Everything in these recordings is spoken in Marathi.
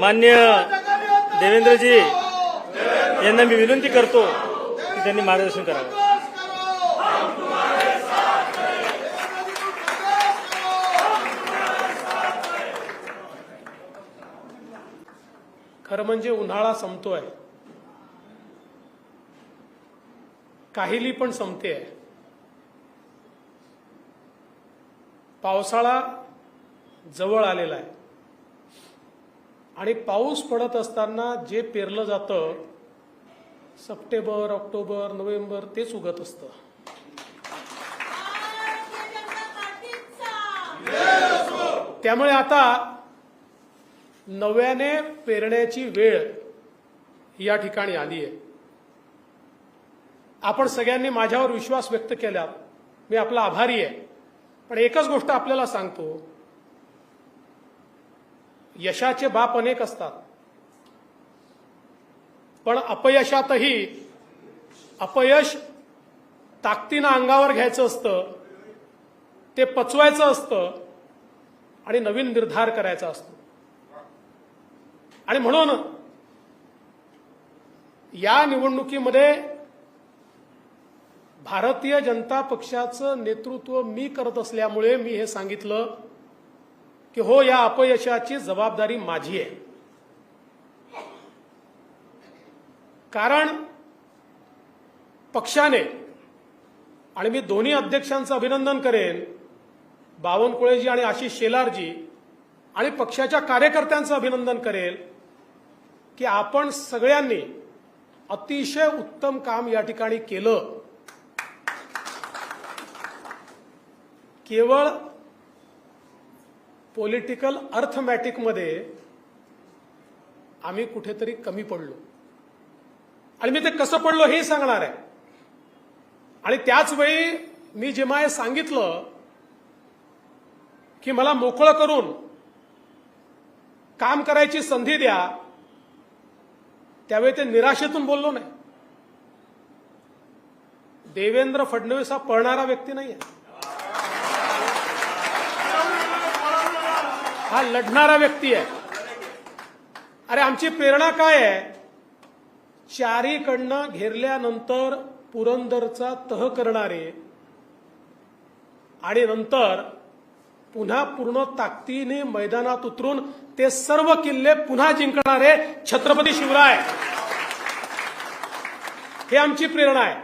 मान्य देवेंद्रजी यांना मी विनंती करतो की त्यांनी मार्गदर्शन करावं. खरं म्हणजे उन्हाळा संपतोय. काहिली पण संपते पावसाळा जवळ आलेला आहे. आणि पाऊस पडत असताना जे पेरलं जातं सप्टेंबर ऑक्टोबर नोव्हेंबर तेच उगत असतं. त्यामुळे आता नव्याने पेरण्याची वेळ या ठिकाणी आली आहे आपण सगळ्यांनी माझ्यावर विश्वास व्यक्त केला. मी आपला आभारी आहे. पण एकच गोष्ट आपल्याला सांगतो यशाचे बाप अनेक असतात. पण अपयशातही अपयश ताकदीनं अंगावर घ्यायचं असतं ते पचवायचं असतं आणि नवीन निर्धार करायचा असतो. आणि म्हणून या निवडणुकीमध्ये भारतीय जनता पक्षाचं नेतृत्व मी करत असल्यामुळे मी हे सांगितलं. की हो या अपयशाची जबाबदारी माझी आहे. कारण पक्षाने आणि मी दोन्ही अध्यक्षांचं अभिनंदन करेन बावनकुळेजी आणि आशिष शेलारजी आणि पक्षाच्या कार्यकर्त्यांचं अभिनंदन करेल की आपण सगळ्यांनी अतिशय उत्तम काम या ठिकाणी केलं. केवळ पॉलिटिकल अर्थमॅटिकमध्ये आम्ही कुठेतरी कमी पडलो. आणि मी ते कसं पडलो हे सांगणार आहे. आणि त्याच वेळी मी जेव्हा हे सांगितलं की मला मोकळं करून काम करायची संधी द्या त्यावेळी ते निराशेतून बोललो नाही. देवेंद्र फडणवीस हा पळणारा व्यक्ती नाही आहे हा लढणारा व्यक्ती आहे. अरे आमची प्रेरणा काय आहे? चारीकडनं घेरल्यानंतर पुरंदरचा तह करणारे आणि नंतर पुन्हा पूर्ण ताकदीने मैदानात उतरून ते सर्व किल्ले पुन्हा जिंकणारे छत्रपती शिवराय. हे आमची प्रेरणा आहे.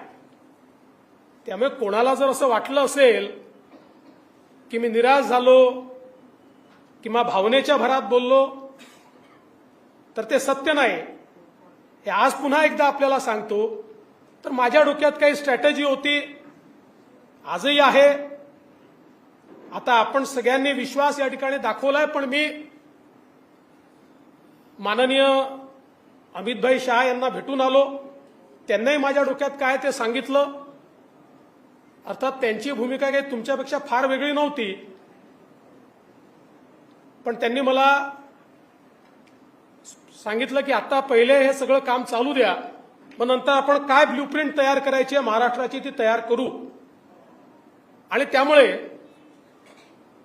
त्यामुळे कोणाला जर असं वाटलं असेल की मी निराश झालो किंवा भावनेच्या भरात बोललो तर ते सत्य नाही. हे आज पुन्हा एकदा आपल्याला सांगतो. तर माझ्या डोक्यात काही स्ट्रॅटेजी होती. आजही आहे. आता आपण सगळ्यांनी विश्वास या ठिकाणी दाखवलाय पण मी माननीय अमितभाई शहा यांना भेटून आलो. त्यांनाही माझ्या डोक्यात काय ते सांगितलं. अर्थात त्यांची भूमिका काही तुमच्यापेक्षा फार वेगळी नव्हती. पण त्यांनी मला सांगितलं की आता पहिले हे सगळं काम चालू द्या मग नंतर आपण काय ब्ल्यूप्रिंट तयार करायची आहे महाराष्ट्राची ती तयार करू. आणि त्यामुळे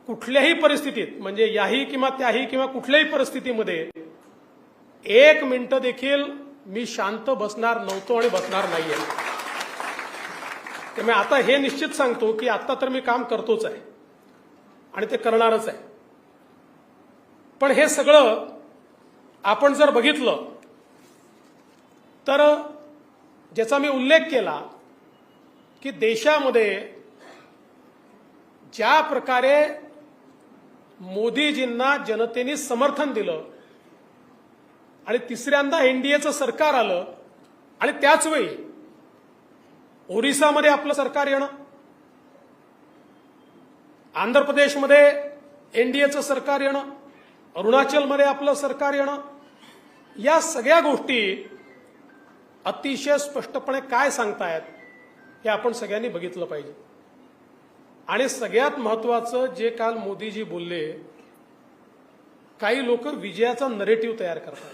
कुठल्याही परिस्थितीत म्हणजे याही किंवा त्याही किंवा कुठल्याही परिस्थितीमध्ये एक मिनिटं देखील मी शांत बसणार नव्हतो आणि बसणार नाहीये. त्यामुळे आता हे निश्चित सांगतो की आता तर मी काम करतोच आहे आणि ते करणारच आहे. पण हे सगळं आपण जर बघितलं तर ज्याचा मी उल्लेख केला की देशामध्ये ज्या प्रकारे मोदीजींना जनतेने समर्थन दिलं आणि तिसऱ्यांदा एनडीएचं सरकार आलं आणि त्याच वेळी ओरिसामध्ये आपलं सरकार येणं आंध्र प्रदेशमध्ये एनडीएचं सरकार येणं अरुणाचलमध्ये आपलं सरकार येणं. या सगळ्या गोष्टी अतिशय स्पष्टपणे काय सांगतायत हे आपण सगळ्यांनी बघितलं पाहिजे. आणि सगळ्यात महत्वाचं जे काल मोदीजी बोलले काही लोक विजयाचा नरेटिव्ह तयार करतात.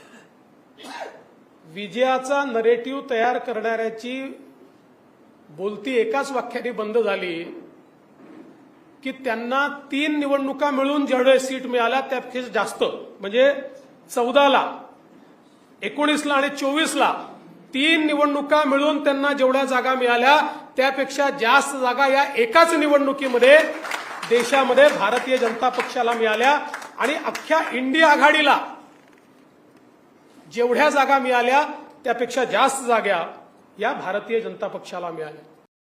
विजयाचा नरेटिव्ह तयार करणाऱ्याची बोलती एकाच वाक्याने बंद झाली की त्यांना तीन निवडणुका मिळून जेवढे सीट मिळाल्या त्यापेक्षा जास्त. म्हणजे चौदाला एकोणीसला आणि चोवीसला तीन निवडणुका मिळून त्यांना जेवढ्या जागा मिळाल्या त्यापेक्षा जास्त जागा या एकाच निवडणुकीमध्ये देशामध्ये भारतीय जनता पक्षाला मिळाल्या. आणि अख्ख्या इंडिया आघाडीला जेवढ्या जागा मिळाल्या त्यापेक्षा जास्त जागा या भारतीय जनता पक्षाला मिळाल्या.